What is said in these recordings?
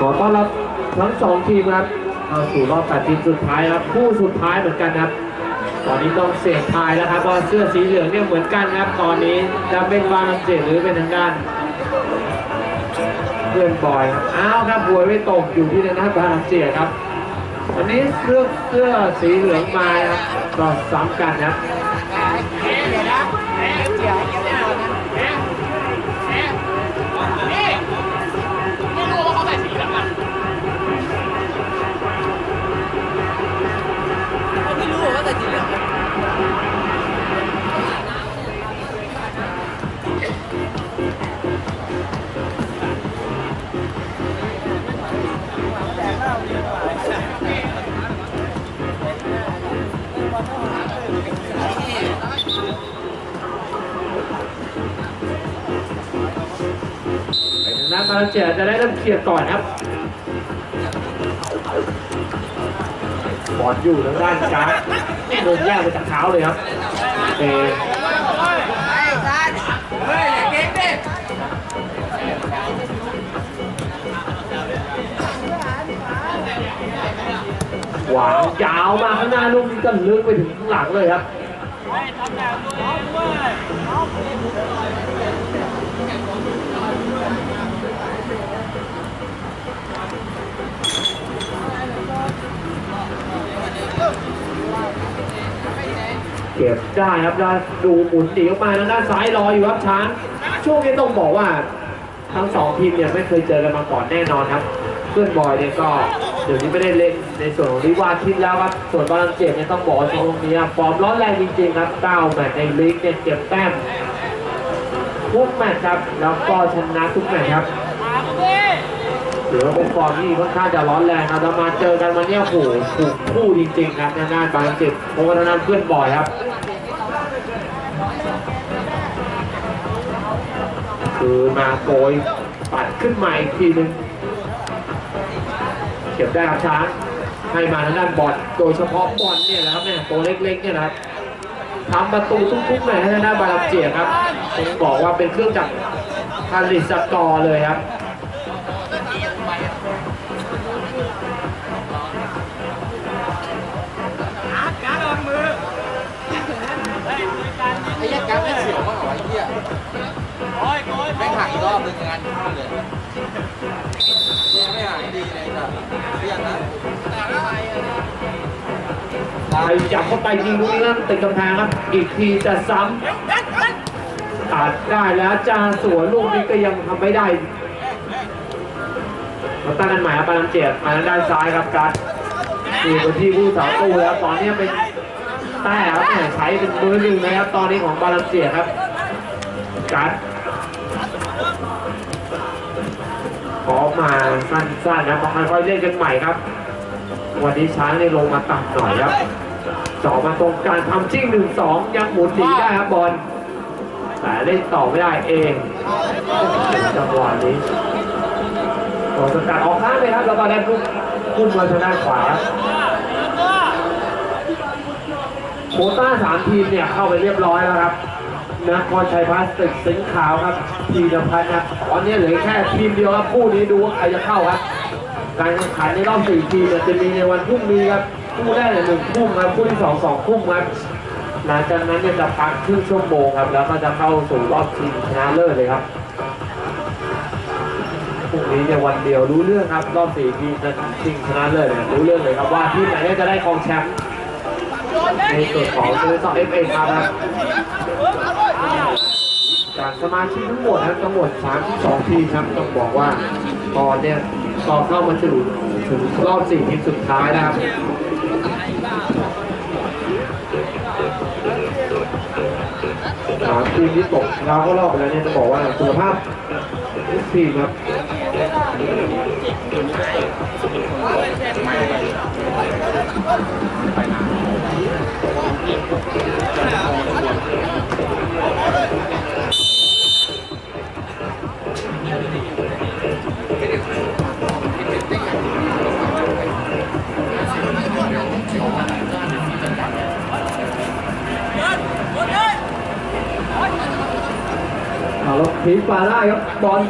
ขอต้อนรับทั้งสองทีมครับเข้าสู่รอบแปดทีมสุดท้ายครับคู่สุดท้ายเหมือนกันครับ ตอนนี้ต้องเสี่ยงทายแล้วครับว่าเสื้อสีเหลืองเนี่ยเหมือนกันครับ ตอนนี้จะเป็นวาลังเจตหรือเป็นทางด้านเพื่อนบอยครับอ้าวครับบวยไม่ตกอยู่ที่ทางด้านบาลังเจตครับวันนี้เสื้อเสื้อสีเหลืองมาครับก็ซ้ำกันครับ ทางด้านบาลังเจตจะได้เริ่มเคลียร์ก่อนครับบอลอยู่ทางด้านกลางโดนแยกไปจากเท้าเลยครับเอไอ้ซันเฮ้ยอย่าเก่งดิหวางยาวมาข้างหน้าลูกนี้ก็ลึกไปถึงข้างหลังเลยครับ เก็บได้ครับได้ดูหมุนหนีออกมาทางด้านซ้ายรออยู่ครับช้างช่วงนี้ต้องบอกว่าทั้งสองทีมเนี่ยไม่เคยเจอกันมาก่อนแน่นอนครับ เพื่อนบอยเนี่ยก็เดี๋ยวนี้ไม่ได้เล่นในส่วนของลิวาทิตแล้วครับส่วนบาลังเจตเนี่ยต้องบอกช่วงนี้ฟอร์มร้อนแรงจริงๆครับ9แมตช์ในลีกเนี่ยเก็บแต้มทุกแมตช์ครับแล้วก็ชนะทุกแมตช์ครับถือว่าเป็นฟอร์มที่ค่อนข้างจะร้อนแรงครับแล้วมาเจอกันวันเนี้ยโอ้โหถูกคู่จริงๆครับทางด้านบาลังเจตเพราะว่าทางด้านเพื่อนบอยครับ คือมาโกยปัดขึ้นมาอีกทีหนึงเก็บได้ครับช้างให้มาทางด้านบอลโดยเฉพาะบอลเนี่ยและครับเนี่ยตัวเล็กๆเนี่ยนะครับทำประตูทุกๆแมตช์ให้ทางด้านบาลังเจียครับผมบอกว่าเป็นเครื่องจักรผลิตสกอร์เลยครับ ไม่หักอีกรอบนึงงานเข้าเลยไม่หักดีเลยจ้ะเรียกนะไปจับเข้าไปยิงลูกนี้แล้วติดกำแพงครับ อีกทีจะซ้ำตัดได้แล้วจานสวนลูกนี้ก็ยังทำไม่ได้มาตั้งกันใหม่ครับบาลังเจียมาทางด้านซ้ายครับการดอยู่บนที่ผู้สาวตู้แล้วตอนนี้เป็นแต้ครับแหม่ใช้เป็นมือหนึ่งนะครับ ตอนนี้ของบาลังเจียครับการ อมาสั้นๆนะมาค่อยๆเล่นกันใหม่ครับ วันนี้ช้างเนี่ยลงมาต่ำหน่อยครับสองมาตรงกลารทำชิ่งหนึ่งสองยังหมุนหนีได้ครับบอลแต่เล่นต่อไม่ได้เองจังหวะนี้ตัวสกัดออกข้างเลยครับแล้วก็ได้พุ่งพุ่งมาทางด้านขวาโคต้าสามทีมเนี่ยเข้าไปเรียบร้อยแล้วครับ นะครชัยพลาสติกสิงขาวครับทีนพัฒน์ครับตอนนี้เหลือแค่ทีมเดียวครับคู่นี้ดูว่าใครจะเข้าครับการแข่งขันในรอบสี่ทีมจะมีในวันพรุ่งนี้ครับคู่แรกเนี่ยหนึ่งทุ่มครับคู่ที่สองสองทุ่มครับหลังจากนั้นเนี่ยจะพักครึ่งชั่วโมงครับ แล้วก็จะเข้าสู่รอบชิงชนะเลิศเลยครับพรุ่งนี้เนี่ยวันเดียวรู้เรื่องครับ รอบสี่ทีมจะชิงชนะเลิศเนี่ยรู้เรื่องเลยครับว่าทีมไหนจะได้ครองแชมป์ในส่วนของซอร์ต่อเอฟเอครับ จากสมาชิกทั้งหมดนะทั้งหมด 32 ทีมครับต้องบอกว่าตอนเนี่ยก็เข้ามาถึงถึงรอบสี่ทีมสุดท้ายนะครับสามทีมที่ตกเราก็รอบไปแล้วเนี่ยจะบอกว่าคุณภาพทุกทีมครับ ทิ้งปลาได้ครับบอล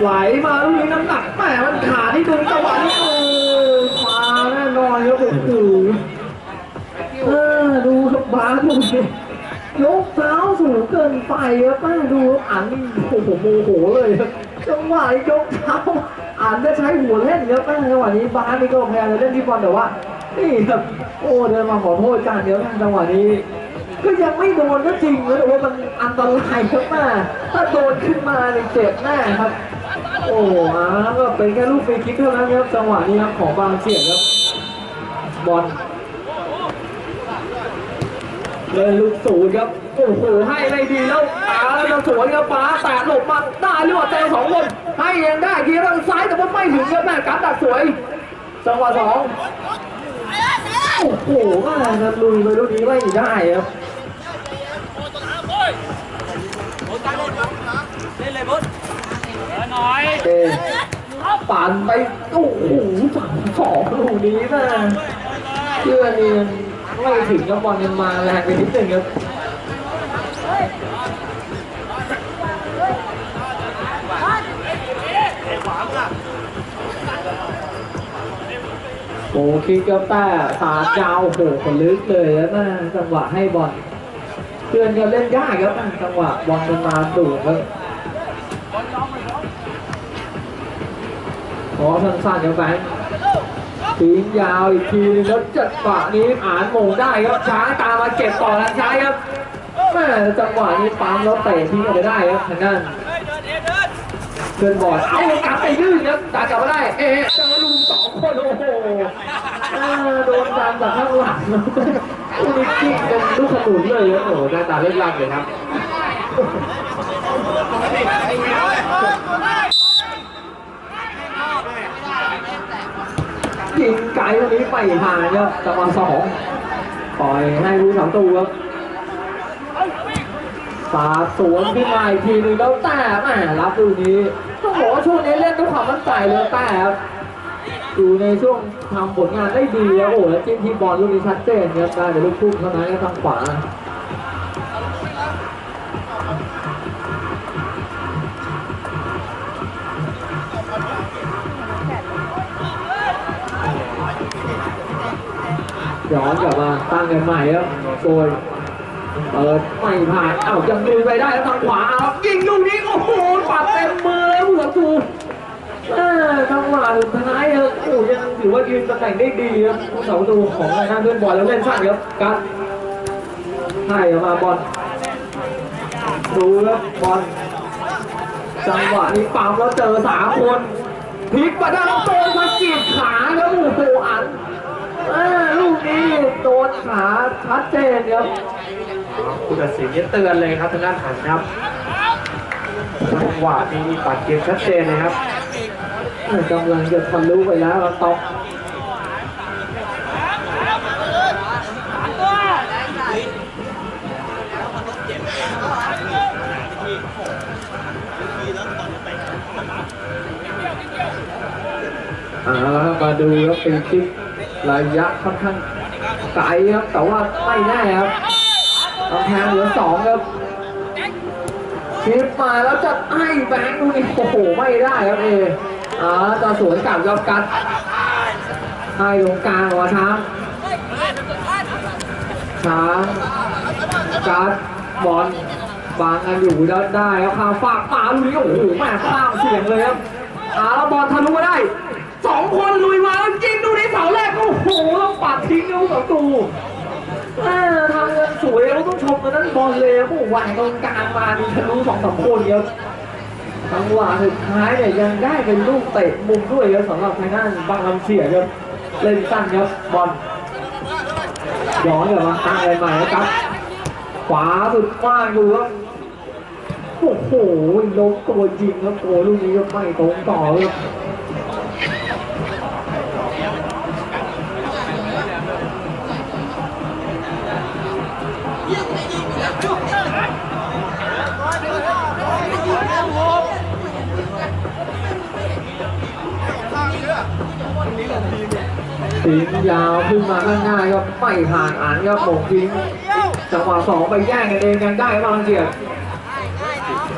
ไหลมาลูกนี้น้ำหนักแหมมันขาที่ดึงจังหวะนี้โอ้คว้าแน่นอนครับโอ้โหเออดูครับบาสดูสิยกเท้าสูงเกินไปครับแม่ดูอันนี่โอ้โหโมโหเลยครับจังหวะยกเท้าอันจะใช้หัวเล่นครับแม่จังหวะนี้บาสนี่ก็พยายามจะเล่นที่บอลแต่ว่า นี่ครับโอ้เดินมาขอโทษจานเดียวนะจังหวะนี้ ก็ยังไม่โดนก็จริงนะแต่ว่ามันอันตรายครับม่ถ้าโดนขึ้นมาเนี่ยเจ็บแน่ครับ โอ้อาก็เป็นแค่ลูกฟรีคิกเท่านั้นครับจังหวะนี้ครับของบางเสียงครับบอลเลยลูกสูงครับโอ้โหให้ไม่ดีแล้วตาแล้วะสวนครับป้าแต่หลบมาได้หรือเปล่าเจอสองคนให้ยังได้ทีทางซ้ายแต่ว่าไม่ถึงครับแม่การดักสวยจังหวะสองโอ้โหแม่จะลุยไปลูกนี้ไม่ได้ครับ เอปั่นไปโอ้โหสามสองลูกนี้นะเชื่อนี่ยังไม่ถึงกับบอลยังมาแรงไปนิดนึงครับโอ้คิกกับแต่สาดยาวโอ้โหคนลึกเลยแล้วนะจังหวะให้บอลเพื่อนก็เล่นยากครับนจังหวะบอลมันมาดูครับ ขอสั้นๆครับแบงค์ปีนยาวอีกทีนึงแล้วจัดฝะนี้อ่านโมงได้ครับช้างตามมาเก็บต่อทางซ้ายครับแม่จังหวะนี้ปั๊มแล้วเตะทิ้งออกไปได้ครับทางด้านเพื่อนบอลเอากลับไปยื่นครับตัดกลับมาได้ เอ๊ะเจอลุงสองคนโอ้โห่โดนดันจากข้างหลังลูกนี้กิ้งเป็นลูกขนุนเลยครับโอ้โหหน้าตาเล่นรักเลยครับ ยิงไกลตรงนี้ไปห่างครับจังหวะสองปล่อยให้รู้สามตูครับสาสวนขึ้นมาอีกทีหนึงแล้วแต่แหมรับลูกนี้ต้องบอกว่าช่วงนี้เล่นด้วยความมั่นใจเลยแต่ครับอยู่ในช่วงทำผลงานได้ดีแล้วโอ้โหแล้วจิ้มที่บอลลูกนี้ชัดเจนครับได้แต่ลูกพุ่งเท่านั้นทางขวา ย้อนกลับมาตั้งกันใหม่ครับโกยเปิดไม่ผ่านเอ้ายังดึงไปได้แล้วทางขวาครับยิงลูกนี้โอ้โหปัดเต็มมือเลยผู้สังตูเออจังหวะสุดท้ายครับโอ้ยังถือว่ายืนตำแหน่งได้ดีครับผู้สังตูของทางด้านเพื่อนบอลแล้วเล่นสั้นครับกัดให้ออกมาบอลดูครับบอลจังหวะนี้ปั๊มแล้วเจอสามคนพลิกมาด้านโดนสะกิดขาครับโอ้โหอัน เออลูกนี้โดนขาชัดเจนครับผู้ตัดสินเนี่ยเตือนเลยครับทางด้านหันครับจังหวะนี้มีปัดเกมชัดเจนเลยครับเออกำลังจะทะลุไปแล้วครับต๊อกอ่าแล้วครับมาดูครับเป็นคลิป ระยะค่อนข้างไกลครับแต่ว่าไม่แน่ครับกำแพงเหลือสองครับชิปมาแล้วจะให้แบงค์ดูนี่โอ้โหไม่ได้ครับเออ่าจะสวนกลับครับกัดให้ตรงกลางหัวช้างช้างกัดบอลบางกันอยู่แล้วได้ครับข้ามฝากมาลุยโอ้โหแม่ข้ามเสียงเลยครับอ่าแล้วบอลทะลุมาได้สองคนลุยมาแล้วยิงดูใน เสาแรกโอ้โหแล้วปัดทิ้งลูกประตูเออทำเงินสวยเราต้องชมกันนั่นบอลเลยโอ้โหวางตรงกลางมามีทะลุสองสามคนครับจังหวะสุดท้ายเนี่ยยังได้เป็นลูกเตะมุมด้วยครับสำหรับทางด้านบางลำเสียครับเล่นสั้นครับบอลย้อนกลับมาตั้งอะไรใหม่ครับ ขวาสุดกว้างดูครับโอ้โหล้มตัวจริงครับโอ้ลูกนี้ก็ไม่ตรงต่อครับ ทิ้งยาวขึ้นมาข้างหน้าครับไม่ผ่านอ่านครับโมงทิ้งจังหวะสองไปแย่งกันเองยังได้บางเกียรติ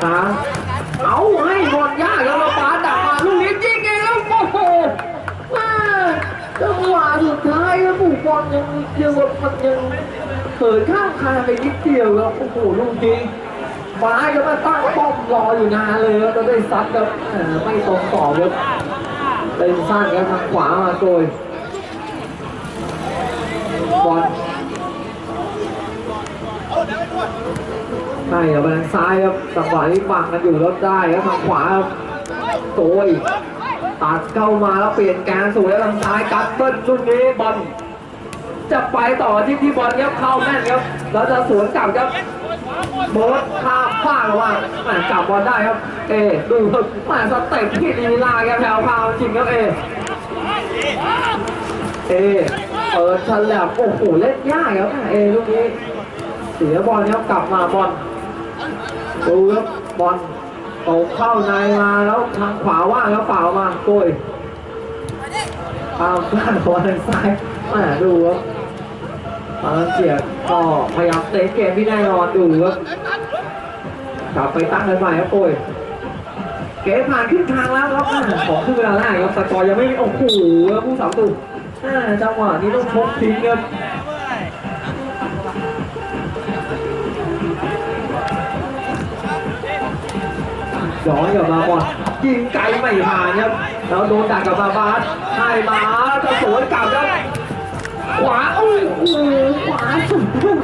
ช้างเอาให้บอลยากแล้วมาปาดักมาลูกนี้ยิงเองแล้วโอ้โหแม่จังหวะสุดท้ายครับบุกบอลยังยังมันยังเขินข้ามคานไปนิดเดียวครับโอ้โหลูกนี้ฟ้าก็มาตั้งป้อมรออยู่นานเลยครับแล้วได้ซัดครับแหมไม่ตรงต่อครับเป็นสั้นครับทางขวามาโดย บอลใช่ครับทางซ้ายครับจังหวะนี้บังกันอยู่แล้วได้ครับทางขวาครับโตยตัดเข้ามาแล้วเปลี่ยนแกนสู่แล้วทางซ้ายกัดเบิ้ลลูกนี้บอลจะไปต่อที่ที่บอลครับเข้าแม่นครับแล้วจะสวนกลับครับโบสข้ามขว้างว่าแหมจับบอลได้ครับ เอดูครับแหมสเต็ปที่ลีลาแกแผ่วพาวจริงครับเอเอ เปิดฉลับโอ้โหเล่นยากครับเอลูกนี้เสียบอลครับกลับมาบอลดูครับบอลตกเข้าในมาแล้วทางขวาว่างแล้วเปล่ามาโกยตามพลาดบอลทางซ้ายมาดูครับมาเลเซียก็พยายามเตะเกมที่แน่นอนดูครับกลับไปตั้งกันใหม่ครับโกยเกมผ่านครึ่งทางแล้วครับของครึ่งเวลาแรกครับสกอร์ยังไม่มีโอ้โหผู้สามตู อ่าจังหวะนี้ต้องชกทิ้งครับย้อนกลับมาบอลยิงไกลไม่ผ่านครับแล้วโดนดักกลับมาบาสให้มาจะสวนกลับครับขวาโอ้โหขวาสุดลูก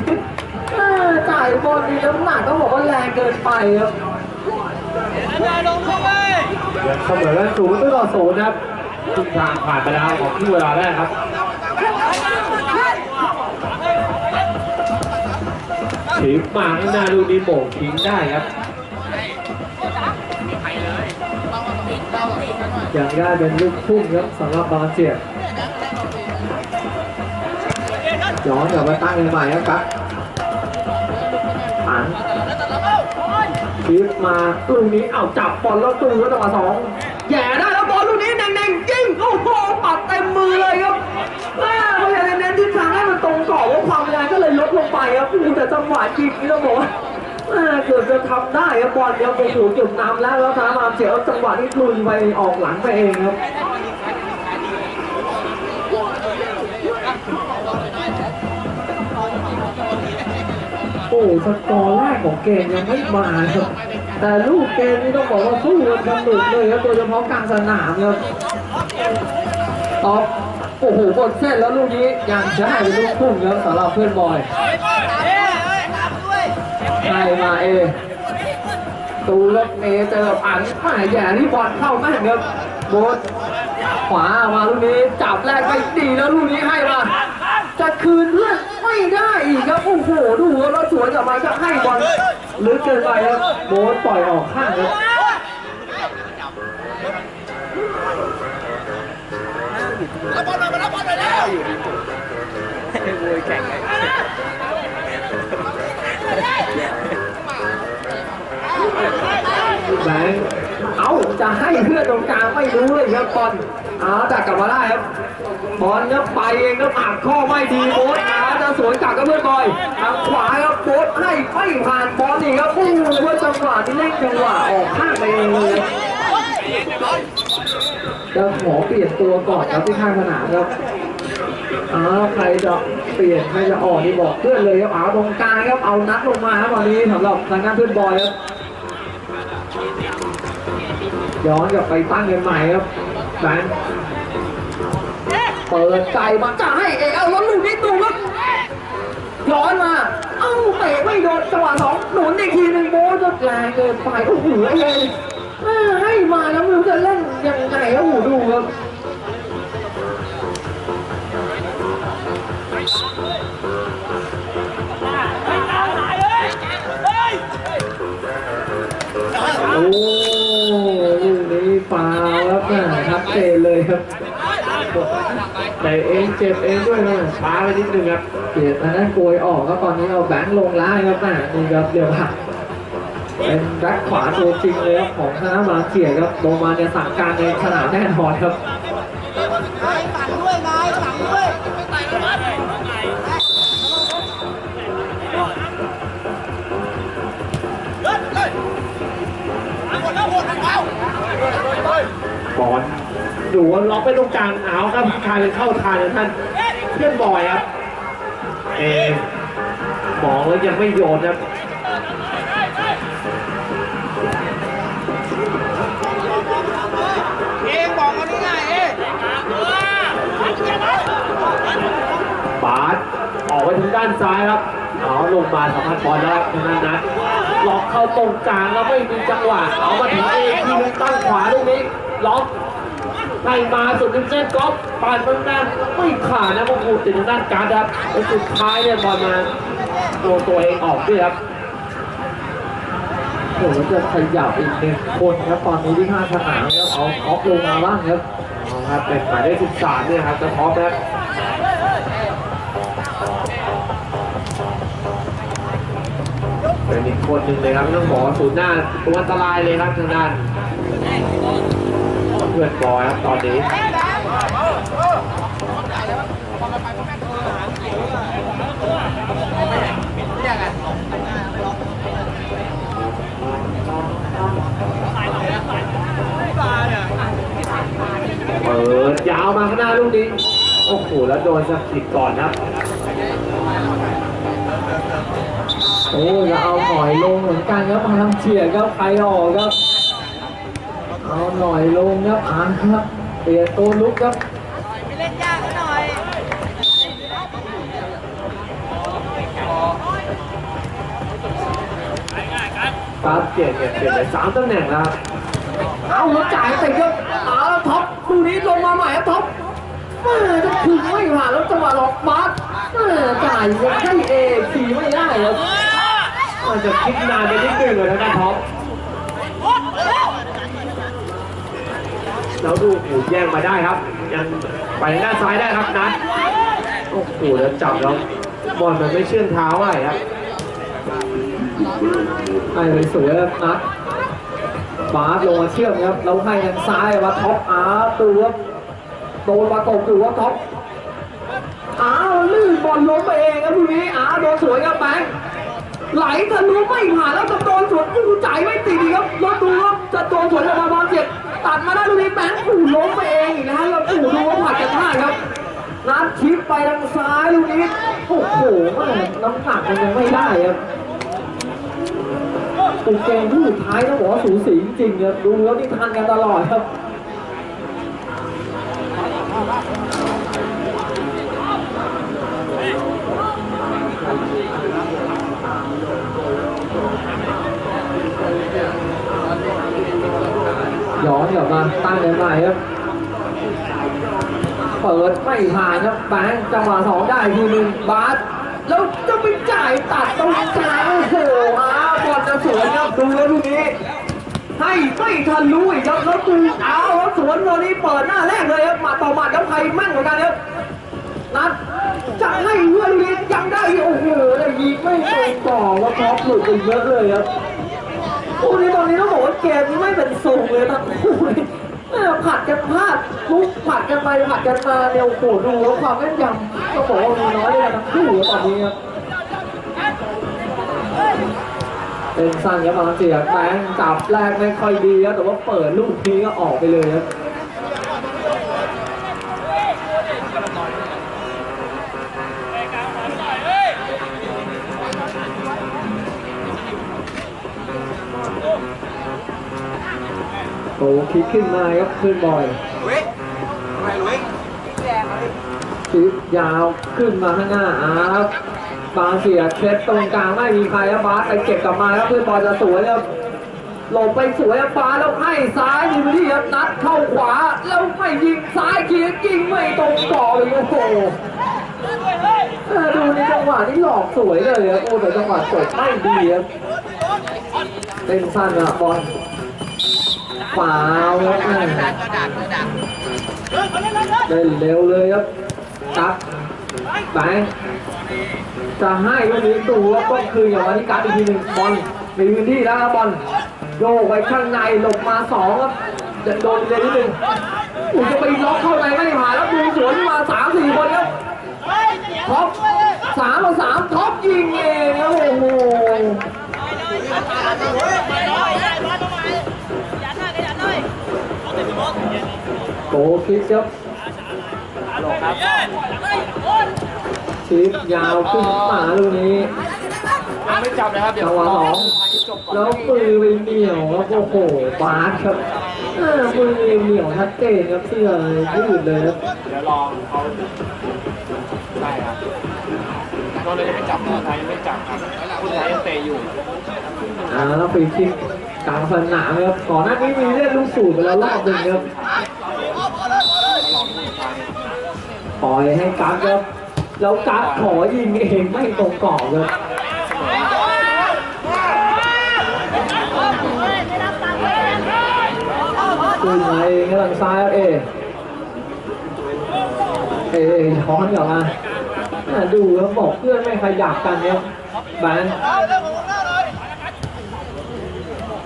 จ่ายบอลดีน้ำหนักต้องบอกว่าแรงเกินไปครับเสมอกันศูนย์ต่อศูนย์นครับ ครึ่งทางผ่านไปแล้วของครึ่งเวลาแรกครับถีบมาข้างหน้าลูกนี้โป่งทิ้งได้ครับอย่างได้เป็นลูกพุ่งครับสำหรับบาเจียย้อนกลับมาตั้งกันใหม่ครับครับหันคลิปมาลูกนี้เอาจับบอลแล้วตูแล้วจังหวสองแย่ได้างให้มันตรงกว่าความแรงก็เลยลดลงไปครับแต่จังหวะยิงนี่ต้องบอกว่าเกือบจะทำได้ครับบอลเนี่ยโอ้โหจุดนำแล้วแล้วทามาเสียจังหวะที่ลุยไปออกหลังไปเองครับโอ้สกอร์แรกของเกมยังไม่มาครับแต่ลูกเกมนี่ต้องบอกว่าสู้กันสนุกเลยครับโดยเฉพาะกลางสนามครับตอบ โอ้โหบนเส้นแล้วลูกนี้ยังให้เป็นลูกพุ่งครับสำหรับเพื่อนบอยใช่มาเอตูแล้วเอเจออันแหม่แย่ที่บอลเข้าแม่นครับโบสขวามาลูกนี้จับแรกไปดีแล้วลูกนี้ให้มาจะคืนเพื่อนไม่ได้อีกครับโอ้โหดูแล้วสวนกลับมาจะให้บอลลึกเกินไปครับโบสปล่อยออกข้างครับ แบงค์เอาจะให้เพื่อนตรงกลางไม่รู้เลยครับบอลเอาดักกลับมาได้ครับ บอลครับไปเองครับอัดข้อไม่ดีโบ๊ทอาจะสวนกลับกับเพื่อนบอย ทางขวาครับโบ๊ทให้ไม่ผ่านบอลนี่ครับโอ้โหเพื่อจังหวะที่เล่นจังหวะออกข้างไปเองเลย จะขอเปลี่ยนตัวก่อนครับที่ข้างสนามครับอ้าวใครจะเปลี่ยนใครจะออกนี่บอกเพื่อนเลยครับเอาตรงกลางครับเอานัดลงมาครับตอนนี้สำหรับทางด้านเพื่อนบอยครับย้อนกลับไปตั้งกันใหม่ครับแบงค์เปิดใจมาจะให้เอกเอาแล้วลูกนี้ตูครับย้อนมาเอ้าเตะไม่โดนจังหวะสองหนุนอีกทีหนึ่งโบสจะแรงเกินไปโอ้โหเให้มาแล้วไม่รู้จะเล่นยังไงโอ้โหดูครับโอ้ลูกนี้ฟาแล้วแม่ชัดเจนเลยครับแต่เองเจ็บเองด้วยนะช้าไปนิดนึงครับเปลี่ยนทางด้านโกยออกครับตอนนี้เอาแบงค์ลงล่างครับแม่นี่ครับเดี๋ยวครับ เป็นแบ็คขวาตัวจริงเลยครับของทางด้านมาเขียครับลงมาเนี่ยสั่งการในสนามแน่นอนครับสั่งด้วยนายสั่งด้วยหมดแล้วหมดบอลดูว่าล็อกไปตรงกลางเอาครับกลายเป็นเข้าทางนะท่านเพื่อนบอยครับเอมมองแล้วยังไม่โยนครับ ออกไปทางด้านซ้ายครับเอาลงมาสัมผัสบอลแล้วครับทางด้านนั้นล็อกเข้าตรงกลางแล้วไม่มีจังหวะเอามาถึงเองทีนึงตั้งขวาตรงนี้ล็อกไล่มาสุดที่เส้นกอล์ฟปาดมันด้านไม่ขาดนะพวกคุณติดทางด้านการดครับแล้วสุดท้ายเนี่ยบอลมาโดนตัวเองออกด้วยครับโอ้โหแล้วจะขยับอีกหนึ่งคนครับตอนนี้ที่ข้างสนามครับเอาท็อปลงมาบ้างครับเอาครับเป็นหมายเลข13เนี่ยครับจะท็อปนะค เป็นอีกคนหนึ่งเลยครับต้องบอกว่าศูนย์หน้าตัวอันตรายเลยครับทางด้านเพื่อนบอยครับตอนนี้เปิดยาวมาข้างหน้าลูกนี้โอ้โหแล้วโดนสะกิดก่อนครับ โอ้จะเอาหน่อยลงเหมือนกันครับพลังเฉียดครับใครออกครับ เอาหน่อยลงครับอ่านครับเปลี่ยนตัวลุกครับไปเล่นยากเขาหน่อยครับเปลี่ยนเนี่ยเปลี่ยนไปสามตำแหน่งแล้วครับเอาแล้วจ่ายแต่ครับเอาแล้วท็อปดูนี้ลงมาใหม่ครับท็อปแม่จะถึงไม่ผ่านแล้วจังหวะหลอกบาสแม่จ่ายยังให้เอขี่ไม่ได้ครับ มันจะคิดนานไปนิดนึงเลยนะด้านท็อปแล้วดูหูแย่งมาได้ครับ ยังไปด้านซ้ายได้ครับนัดโอ้โหแล้วจับแล้วบอลมันไม่เชื่องเท้าอะไรครับให้เลยสวยครับนัดบาสลงมาเชื่อมครับเราให้ทางซ้ายมาท็อปอาร์ตูครับโดนประกบอยู่ว่าท็อปอ้าวลื่นบอลล้มไปเองครับลูกนี้อาร์โดนสวยครับแบงค์ ไหลทะลุไม่ผ่านแล้วจะโดนสวนอู้จ่ายไม่ติดอีกครับแล้วดูครับจะโดนสวนออกมาบอลเจ็บตัดมาได้ลูกนี้แบงค์อู้ล้มไปเองอีกแล้วแล้วอู้ดูว่าผัดกันพลาครับนัดชิปไปทางซ้ายลูกนี้โอ้โหแม่น้ำหนักมันยังไม่ได้ครับเป็นเกมที่สุดท้ายต้องบอกว่าสูสีจริงๆครับดูแล้วนี่ทันกันตลอดครับ ย้อนกลับมาตั้งกันใหม่ครับเปิดไม่ผ่านครับแบงค์จังหวะสองได้ทีหนึ่งบาสแล้วจะไปจ่ายตัดตรงกลางโอ้โหอ้าวบอลจะสวนครับดูแล้วลูกนี้ ให้ไม่ทันรู้อีกครับแล้วดูเอาครับสวนตอนนี้เปิดหน้าแรกเลยครับหมัดต่อหมัดครับใครแม่นกว่ากันครับนัดจะให้เพื่อนนี้ยยังได้โอ้โหแต่ยิงไม่ตรงต่อว่าท็อปหลุดไปเยอะเลยครับ คู่นี้ตอนนี้ต้องบอกว่าเกมนี้ไม่เป็นทรงเลยทั้งคู่เลยผัดกันพลาดลุกผัดกันไปผัดกันมาเนี่ยโอ้โหดูแล้วความแม่นยำก็บอกว่ามีน้อยเลยทั้งคู่ตอนนี้ครับเป็นสั้นครับบางเสียแบงค์จับแรกไม่ค่อยดีครับแต่ว่าเปิดลูกนี้ก็ออกไปเลยครับ โอ้คิดขึ้นมาครับขึ้นบ่อยเว้ยทำไมเว้ยชิปยาวขึ้นมาข้างหน้าอาครับบางเสียเซตตรงกลางไม่มีใครครับบาสไปเก็บกลับมาครับเพื่อนบอลจะสวยครับหลบไปสวยครับบาสแล้วให้ซ้ายมีพื้นที่ครับนัดเข้าขวาแล้วไม่ยิงซ้ายเกียร์ยิงไม่ตรงต่อเลยโอ้โหเออดูในจังหวะนี้หลอกสวยเลยครับโอ้แต่จังหวะจบไม่ดีครับเป็นสั้นอะบอล ฟาวครับแม่ดักก็ดักก็ดักเล่นเร็วเลยครับครับแบงจะให้ลูกนี้ตัวก็คืออย่างวันนี้การอีกทีหนึ่งบอลมีพื้นที่แล้วครับบอลโยกไปข้างในหลบมาสองครับจะโดนเลยนิดนึงอุ้ยจะไปล็อกเข้าในไม่ผ่านแล้วดูสวนมาสามสี่คนครับท็อปสามต่อสามท็อปยิงเองครับโอ้โห โกคิกครับชิปยาวขึ้นมาลูกนี้ยังไม่จับนะครับเดี๋ยวจังหวะสองจบก่อนแล้วมือไปเหนียวครับโอ้โหบาสครับอ่ามือเหนียวชัดเจนครับเสื้อยืดเลยครับเดี๋ยวลองเขาใช่ครับก็เลยยังไม่จับคนไทยยังไม่จับครับคนไทยยังเตะอยู่อ่าแล้วฟรีคิกกลางสนามครับก่อนหน้านี้มีเล่นลูกสูบไปแล้วรอบหนึ่งครับ ปล่อยให้กั๊กครับแล้วกั๊กขอยิงเองไม่ตรงกรอบครับขึ้นมาเองทางซ้ายครับเอเอเอ้อนกลับมาดูแล้วบอกเพื่อนไม่ขยับกันเนี่ยแบง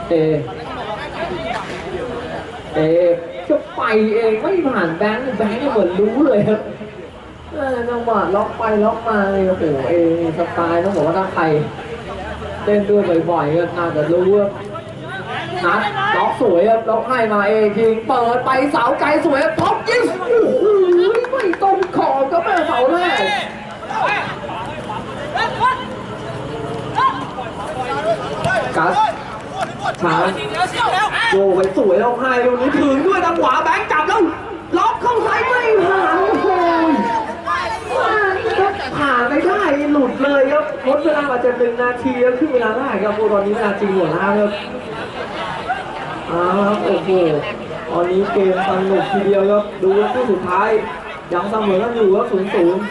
เอเอจะไปเองไม่ผ่านแบงค์แบงค์เหมือนรู้เลยครับ จังหวะล็อกไปล็อกมาเลยโอ้โหเอสไตล์ต้องบอกว่าถ้าใครเล่นด้วยบ่อยๆก็น่าจะรู้ว่านัดล็อกสวยครับล็อกให้มาเองยิงเปิดไปเสาไกลสวยครับท็อปยิงโอ้โหไม่ตรงขอบก็แม่เสาแรกกัสช้าโยไปสวยแล้วให้ลูกนี้ถึงด้วยทางขวาแบงค์จับแล้วล็อกเข้าซ้ายไม่ผ่าน ผ่านไปได้หลุดเลยครับลดเวลามาจะหนึ่งนาทีแล้วขึ้นเวลาได้ครับโอ้ตอนนี้เวลาจริงหัวล้าครับอ้าวโอ้โหตอนนี้เกมสนุกทีเดียวครับดูคู่สุดท้ายยังเสมอกันอยู่ครับศูนย์ศูนย์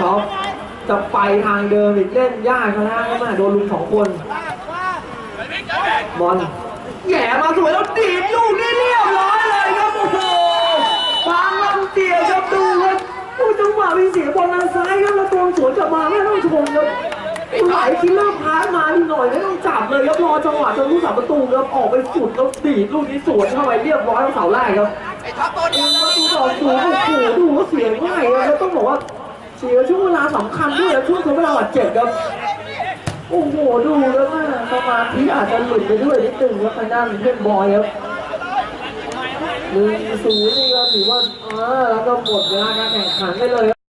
ท็อปจะไปทางเดิมอีกเล่นยากชนะครับมาโดนลุมสองคนบอลแย่มาสวยแล้วดีดลูกนี่เรียบร้อยเลยครับโอ้โหบางลำเตียครับดูครับ จังหวะมีเสียบอลทางซ้ายครับแล้วตัวสวนกลับมาไม่ต้องชมครับไหลคิลเลอร์พาสมาหน่อยไม่ต้องจับเลยครับรอจังหวะจนผู้สาประตูครับออกไปสุดแล้วดีดลูกนี้สวนเข้าไปเรียบร้อยทางเสาแรกครับไอ้ท็อปตัวเดียวประตูสองศูนย์โอ้โหดูว่าเสียง่ายครับแล้วต้องบอกว่าเสียช่วงเวลาสำคัญด้วยช่วงทดเวลาบาดเจ็บครับโอ้โหดูแล้วว่าสมาธิอาจจะหลุดไปด้วยนิดนึงครับทางด้านเพื่อนบอยครับ หนึ่งศูนย์นี่ก็ถือว่าเออแล้วก็หมดเวลาการแข่งขันไปเลย